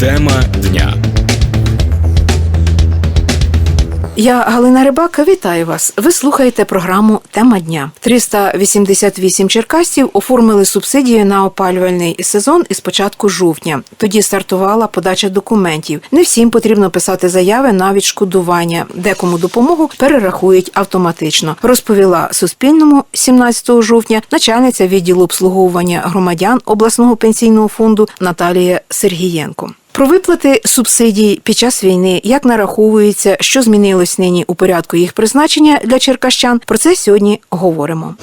Тема дня. Я Галина Рибак, вітаю вас. Ви слухаєте програму Тема дня. 388 черкасців оформили субсидію на опалювальний сезон із початку жовтня. Тоді стартувала подача документів. Не всім потрібно писати заяви на відшкодування. Декому допомогу перерахують автоматично. Розповіла Суспільному 17 жовтня начальниця відділу обслуговування громадян обласного пенсійного фонду Наталія Сергієнко. Про виплати субсидій під час війни, як нараховується, що змінилось нині у порядку їх призначення для черкащан. Про це сьогодні говоримо.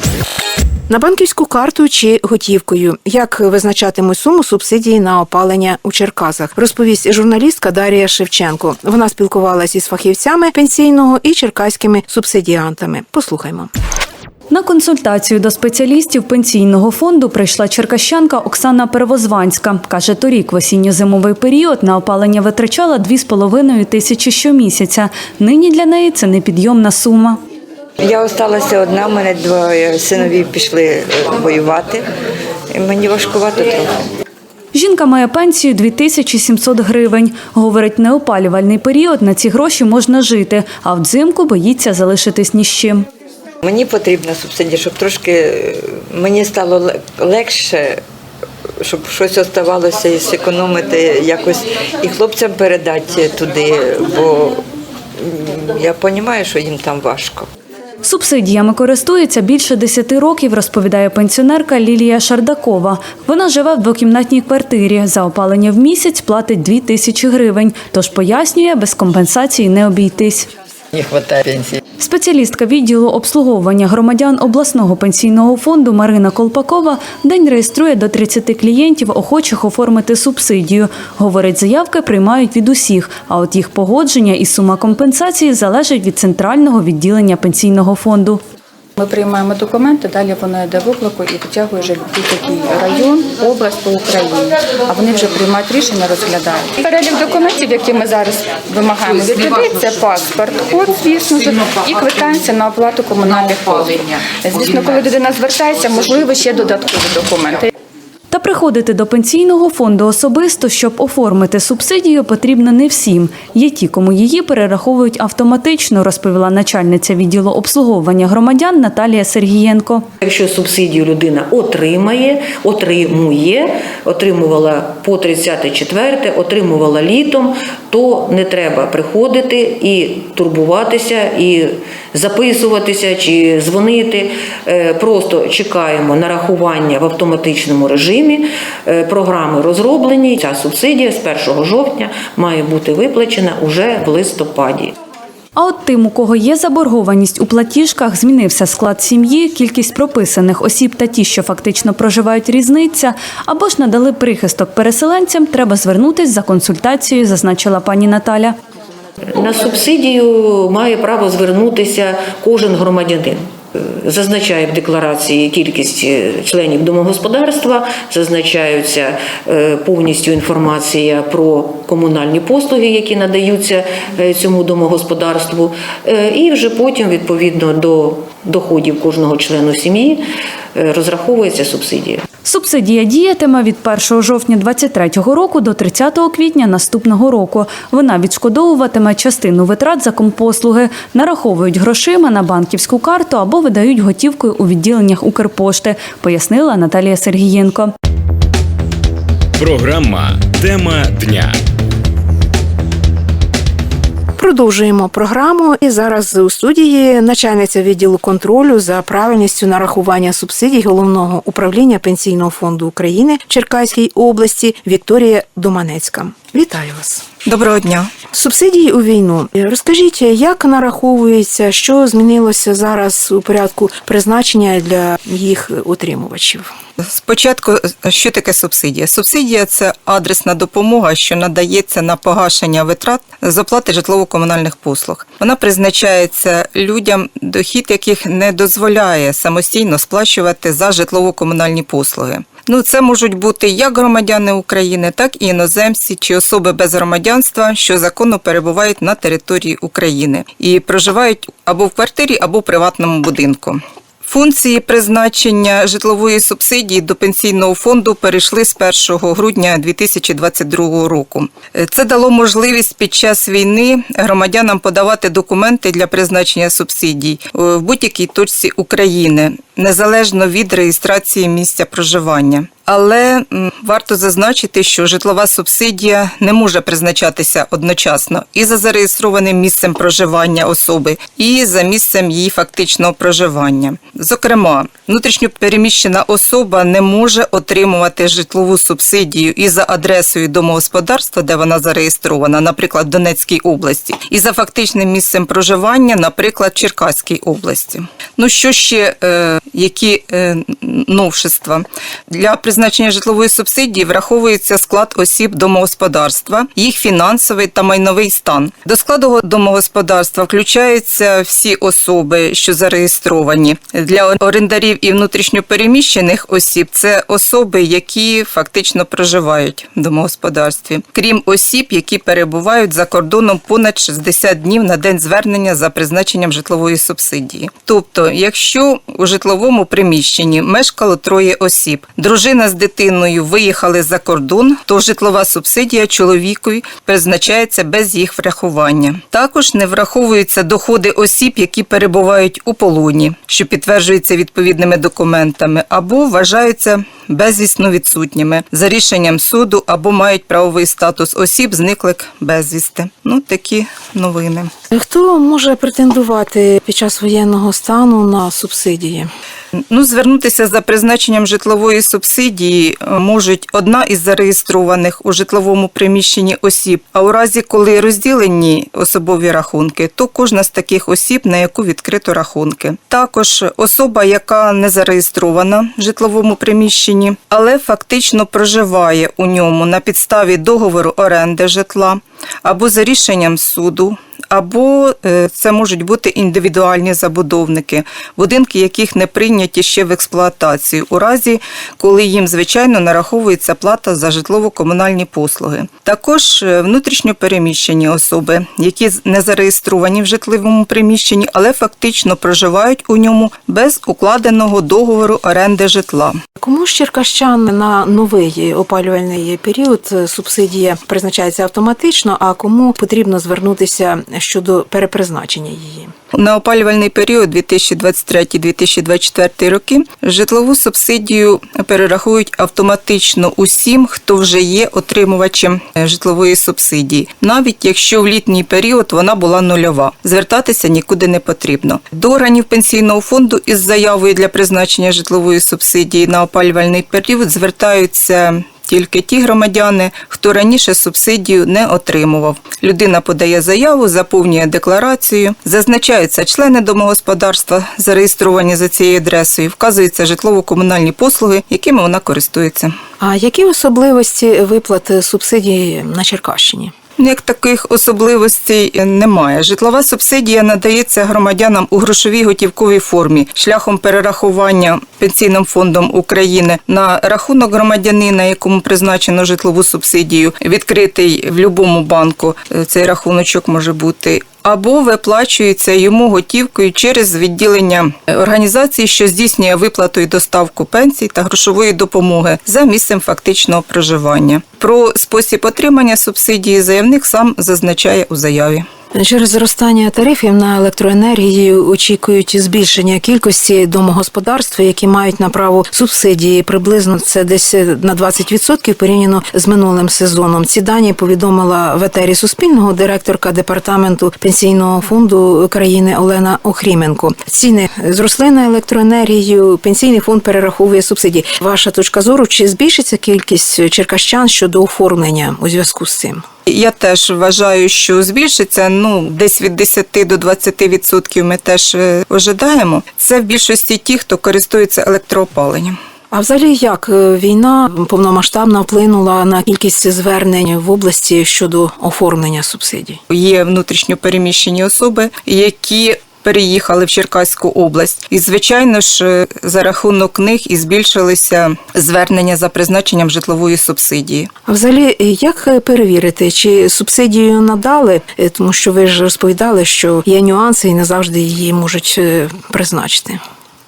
На банківську карту чи готівкою, як визначатимуть суму субсидії на опалення у Черкасах, розповість журналістка Дарія Шевченко. Вона спілкувалася із фахівцями пенсійного і черкаськими субсидіантами. Послухаймо. На консультацію до спеціалістів пенсійного фонду прийшла черкащанка Оксана Первозванська. Каже, торік в осінньо-зимовий період на опалення витрачала 2,5 тисячі щомісяця. Нині для неї це непідйомна сума. Я осталася одна, мене двоє синові пішли е, воювати. І мені важкувато трохи. Жінка має пенсію 2700 гривень. Говорить, неопалювальний період на ці гроші можна жити, а взимку боїться залишитись ні з чим. Мені потрібна субсидія, щоб трошки е, мені стало легше, щоб щось оставалося і зекономити якось і хлопцям передати туди, бо я розумію, що їм там важко. Субсидіями користується більше 10 років, розповідає пенсіонерка Лілія Шардакова. Вона живе в двокімнатній квартирі. За опалення в місяць платить 2 тисячі гривень. Тож пояснює, без компенсації не обійтись. не хватает пенсии. Спеціалістка відділу обслуговування громадян обласного пенсійного фонду Марина Колпакова день реєструє до 30 клієнтів, охочих оформити субсидію. Говорить, заявки приймають від усіх, а от їх погодження і сума компенсації залежить від центрального відділення пенсійного фонду. Ми приймаємо документи, далі воно йде в облаку і витягує вже будь-який район, область по Україні. А вони вже приймають рішення, розглядають. Перелік документів, які ми зараз вимагаємо від людей, це паспорт, код, звісно і квитанція на оплату комунальних послуг. Звісно, коли людина звертається, можливо, ще додаткові документи. Та приходити до пенсійного фонду особисто, щоб оформити субсидію, потрібно не всім. Є ті, кому її перераховують автоматично, розповіла начальниця відділу обслуговування громадян Наталія Сергієнко. Якщо субсидію людина отримає, отримує, отримувала по 34, отримувала літом, то не треба приходити і турбуватися, і записуватися чи дзвонити. Е, Просто чекаємо нарахування в автоматичному режимі. Е, Програми розроблені. Ця субсидія з 1 жовтня має бути виплачена уже в листопаді. А от тим, у кого є заборгованість у платіжках, змінився склад сім'ї, кількість прописаних осіб та ті, що фактично проживають різниця, або ж надали прихисток переселенцям, треба звернутись за консультацією, зазначила пані Наталя. На субсидію має право звернутися кожен громадянин. Е, Зазначає в декларації кількість е, членів домогосподарства, зазначаються е, повністю інформація про комунальні послуги, які надаються цьому домогосподарству, і вже потім, відповідно до доходів кожного члену сім'ї, розраховується субсидія. Субсидія діятиме від 1 жовтня 2023 року до 30 квітня наступного року. Вона відшкодовуватиме частину витрат за компослуги, нараховують грошима на банківську карту або видають готівкою у відділеннях Укрпошти, пояснила Наталія Сергієнко. Програма Тема дня. Продовжуємо програму. І зараз у студії начальниця відділу контролю за правильністю нарахування субсидій головного управління пенсійного фонду України Черкаській області Вікторія Доманецька. Вітаю вас. Доброго дня. Субсидії у війну. Розкажіть, як нараховується, що змінилося зараз у порядку призначення для їх отримувачів? Спочатку, що таке субсидія? Субсидія це адресна допомога, що надається на погашення витрат з оплати житлово-комунальних послуг. Вона призначається людям, дохід яких не дозволяє самостійно сплачувати за житлово-комунальні послуги. Ну, це можуть бути як громадяни України, так і іноземці чи особи без громадянства, що законно перебувають на території України і проживають або в квартирі, або в приватному будинку. Функції призначення житлової субсидії до пенсійного фонду перейшли з 1 грудня 2022 року. Це дало можливість під час війни громадянам подавати документи для призначення субсидій е, в будь-якій точці України, незалежно від реєстрації місця проживання. Але варто зазначити, що житлова субсидія не може призначатися одночасно і за зареєстрованим місцем проживання особи, і за місцем її фактичного проживання. Зокрема, внутрішньопереміщена особа не може отримувати житлову субсидію і за адресою домогосподарства, де вона зареєстрована, наприклад, в Донецькій області, і за фактичним місцем проживання, наприклад, в Черкаській області. Ну що ще е, які е, новшества для призначення житлової субсидії враховується склад осіб домогосподарства, їх фінансовий та майновий стан. До складу домогосподарства включаються всі особи, що зареєстровані для орендарів і внутрішньопереміщених осіб. Це особи, які фактично проживають в домогосподарстві, крім осіб, які перебувають за кордоном понад 60 днів на день звернення за призначенням житлової субсидії. Тобто, якщо у житловому приміщенні мешкало троє осіб, дружина з дитиною виїхали за кордон, то житлова субсидія чоловікові призначається без їх врахування. Також не враховуються доходи осіб, які перебувають у полоні, що підтверджується відповідними документами, або вважаються безвісно відсутніми за рішенням суду, або мають правовий статус осіб, зниклих безвісти. Ну такі новини. Хто може претендувати під час воєнного стану на субсидії? Ну, звернутися за призначенням житлової субсидії е, можуть одна із зареєстрованих у житловому приміщенні осіб. А у разі, коли розділені особові рахунки, то кожна з таких осіб, на яку відкрито рахунки. Також особа, яка не зареєстрована в житловому приміщенні, але фактично проживає у ньому на підставі договору оренди житла або за рішенням суду. Або е, це можуть бути індивідуальні забудовники, будинки яких не прийняті ще в експлуатацію, у разі, коли їм, звичайно, нараховується плата за житлово-комунальні послуги. Також е, внутрішньо переміщені особи, які не зареєстровані в житловому приміщенні, але фактично проживають у ньому без укладеного договору оренди житла. Кому з черкащан на новий опалювальний період субсидія призначається автоматично, а кому потрібно звернутися щодо перепризначення її? На опалювальний період 2023-2024 роки житлову субсидію перерахують автоматично усім, хто вже є отримувачем е, житлової субсидії, навіть якщо в літній період вона була нульова. Звертатися нікуди не потрібно. До органів пенсійного фонду із заявою для призначення житлової субсидії на опалювальний період звертаються тільки ті громадяни, хто раніше субсидію не отримував. Людина подає заяву, заповнює декларацію, зазначаються члени домогосподарства, зареєстровані за цією адресою, вказуються житлово-комунальні послуги, якими вона користується. А які особливості виплат субсидії на Черкащині? Ну, Як таких особливостей немає. Житлова субсидія надається громадянам у грошовій готівковій формі шляхом перерахування пенсійним фондом України на рахунок громадянина, якому призначено житлову субсидію, відкритий в будь-якому банку. Цей рахуночок може бути. Або виплачується йому готівкою через відділення організації, що здійснює виплату і доставку пенсій та грошової допомоги за місцем фактичного проживання. Про спосіб отримання субсидії заявник сам зазначає у заяві. Через зростання тарифів на електроенергію очікують збільшення кількості домогосподарств, які мають на право субсидії. Приблизно це десь на 20% порівняно з минулим сезоном. Ці дані повідомила в етері Суспільного директорка департаменту пенсійного фонду країни Олена Охріменко. Ціни зросли на електроенергію. Пенсійний фонд перераховує субсидії. Ваша точка зору, чи збільшиться кількість черкащан щодо оформлення у зв'язку з цим? Я теж вважаю, що збільшиться ну десь від 10 до 20% ми теж е, ожидаємо. Це в більшості ті, хто користується електроопаленням. А взагалі, як е, війна повномасштабно вплинула на кількість звернень в області щодо оформлення субсидій? Є внутрішньо переміщені особи, які переїхали в Черкаську область, і звичайно ж е, за рахунок них і збільшилися звернення за призначенням житлової субсидії. А взагалі, як е, перевірити, чи субсидію надали, Е, тому що ви ж розповідали, що є нюанси і не завжди її можуть е, призначити.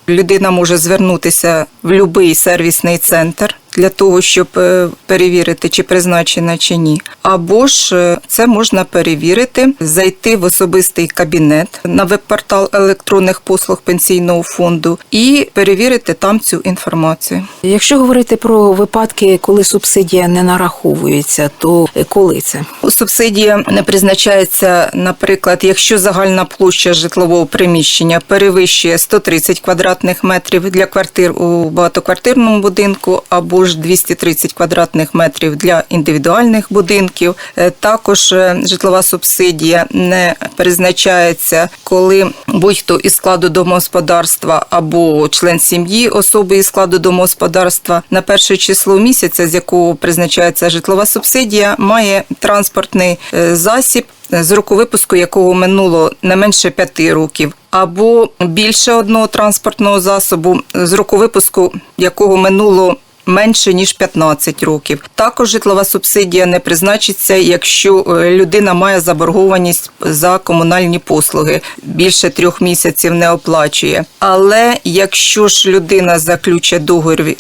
людина може звернутися в будь-який сервісний центр для того, щоб е, перевірити, чи призначена чи ні. Або ж е, це можна перевірити, зайти в особистий кабінет на веб-портал електронних послуг пенсійного фонду і перевірити там цю інформацію. Якщо говорити про випадки, коли субсидія не нараховується, то е, коли це? Субсидія не призначається, наприклад, якщо загальна площа житлового приміщення перевищує 130 квадратних метрів для квартир у багатоквартирному будинку, або ж 230 квадратних метрів для індивідуальних будинків. Е, Також е, житлова субсидія не призначається, коли будь-хто із складу домогосподарства або член сім'ї особи із складу домогосподарства на перше число місяця, з якого призначається житлова субсидія, має транспортний е, засіб. З року випуску якого минуло не менше п'яти років, або більше одного транспортного засобу, з року випуску якого минуло менше ніж 15 років. Також житлова субсидія не призначиться, якщо е, людина має заборгованість за комунальні послуги, більше трьох місяців не оплачує. Але якщо ж людина заключить договір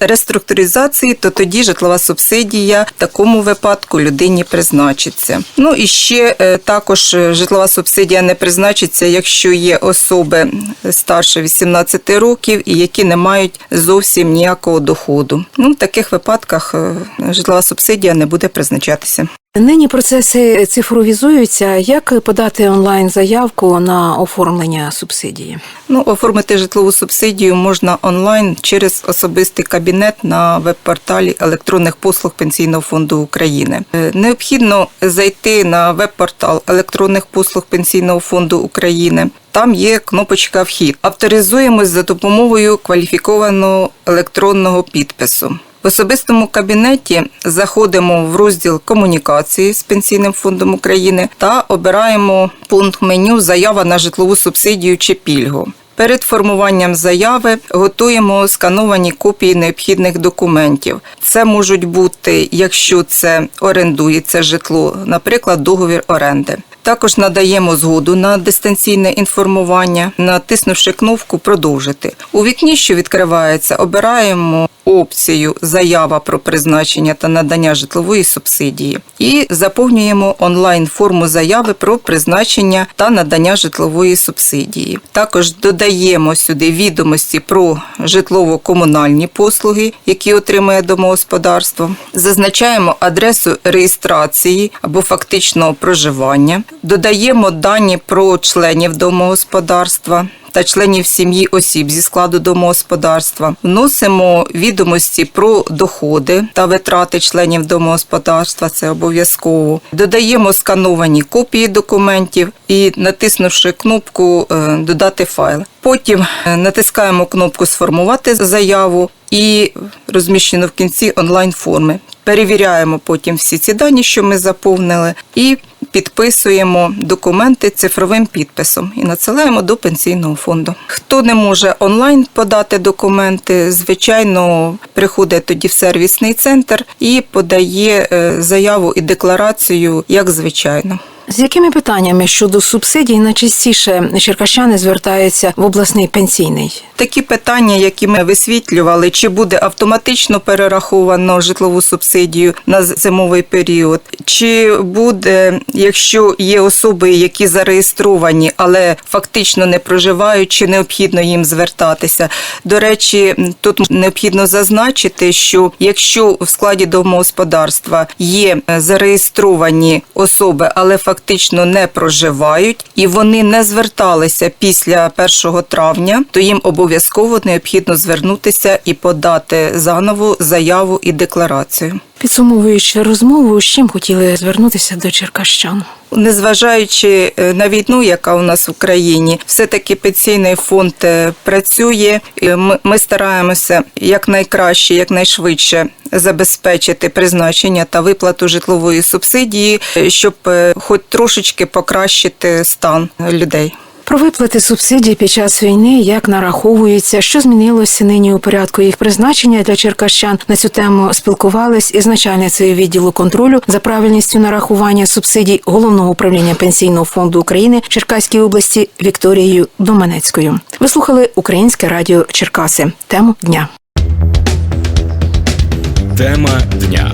реструктуризації, то тоді житлова субсидія в такому випадку людині призначиться. Ну і ще е, також е, житлова субсидія не призначиться, якщо є особи старше 18 років і які не мають зовсім ніякого доходу. Ну, в таких випадках е, житлова субсидія не буде призначатися. Нині процеси цифровізуються. Як подати онлайн заявку на оформлення субсидії? Ну, оформити житлову субсидію можна онлайн через особистий кабінет на веб-порталі електронних послуг Пенсійного фонду України. Е, Необхідно зайти на веб-портал електронних послуг Пенсійного фонду України. Там є кнопочка Вхід. Авторизуємось за допомогою кваліфікованого електронного підпису. В особистому кабінеті заходимо в розділ комунікації з Пенсійним фондом України та обираємо пункт меню Заява на житлову субсидію чи пільгу. Перед формуванням заяви готуємо скановані копії необхідних документів. Це можуть бути, якщо це орендується житло, наприклад, договір оренди. Також надаємо згоду на дистанційне інформування, натиснувши кнопку Продовжити. У вікні, що відкривається, обираємо опцію Заява про призначення та надання житлової субсидії і заповнюємо онлайн форму заяви про призначення та надання житлової субсидії. Також додаємо сюди відомості про житлово-комунальні послуги, які отримує домогосподарство. Зазначаємо адресу реєстрації або фактичного проживання. Додаємо дані про членів домогосподарства. Та членів сім'ї осіб зі складу домогосподарства вносимо відомості про доходи та витрати членів домогосподарства. Це обов'язково. Додаємо скановані копії документів і, натиснувши кнопку е, Додати файл. Потім е, натискаємо кнопку Сформувати заяву і розміщено в кінці онлайн форми. Перевіряємо потім всі ці дані, що ми заповнили, і підписуємо документи цифровим підписом і надсилаємо до пенсійного фонду. Хто не може онлайн подати документи, звичайно, приходить тоді в сервісний центр і подає е, заяву і декларацію як звичайно. З якими питаннями щодо субсидій найчастіше черкащани звертаються в обласний пенсійний? Такі питання, які ми висвітлювали, чи буде автоматично перераховано житлову субсидію на зимовий період, чи буде, якщо є особи, які зареєстровані, але фактично не проживають, чи необхідно їм звертатися. До речі, тут необхідно зазначити, що якщо в складі домогосподарства є е, зареєстровані особи, але фактично не проживають, і вони не зверталися після 1 травня, то їм обов'язково необхідно звернутися і подати заново заяву і декларацію. Підсумовуючи розмову, з чим хотіли звернутися до черкащан? Незважаючи е, на війну, яка у нас в Україні, все-таки пенсійний фонд е, працює. Ми, стараємося якнайкраще, якнайшвидше забезпечити призначення та виплату житлової субсидії, е, щоб хоч трошечки покращити стан людей. Про виплати субсидій під час війни, як нараховуються, що змінилося нині у порядку їх призначення для черкащан. На цю тему спілкувались із начальницею відділу контролю за правильністю нарахування субсидій головного управління пенсійного фонду України Черкаській області Вікторією Доменецькою. Ви слухали Українське радіо Черкаси. Тему дня. Тема дня.